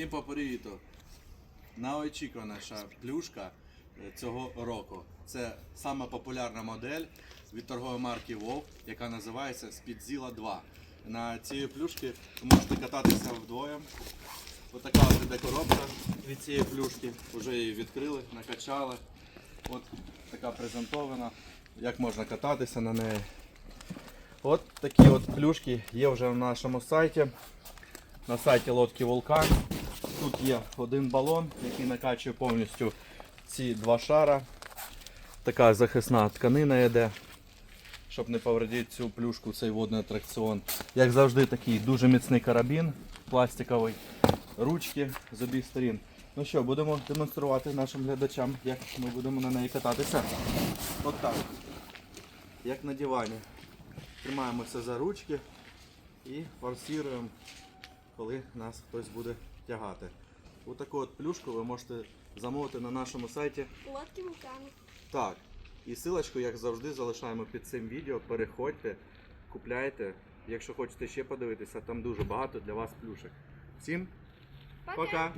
Всім по привіту. Найочікуваніша плюшка е, цього року. Це сама популярна модель від торгової марки Вов, яка називається Speedzilla 2. На цій плюшці ви можете кататися вдвоєм. Ось така ось іде коробка від цієї плюшки. Вже її відкрили, накачали. От така презентована. Як можна кататися на неї. От такі от плюшки є вже на нашому сайті. На сайті лодки Вулкан. Тут є один балон, який накачує повністю ці два шара. Така захисна тканина йде, щоб не повредити цю плюшку, цей водний атракціон. Як завжди, такий дуже міцний карабін пластиковий, ручки з обох сторін. Ну що, будемо демонструвати нашим глядачам, як ми будемо на неї кататися. От так. Як на дивані. Тримаємося за ручки і форсуємо коли нас хтось буде тягати. Отаку от плюшку ви можете замовити на нашому сайті. Лодки Вулкани. Так. І силочку, як завжди, залишаємо під цим відео. Переходьте, купляйте. Якщо хочете ще подивитися, там дуже багато для вас плюшек. Всім Пока. пока!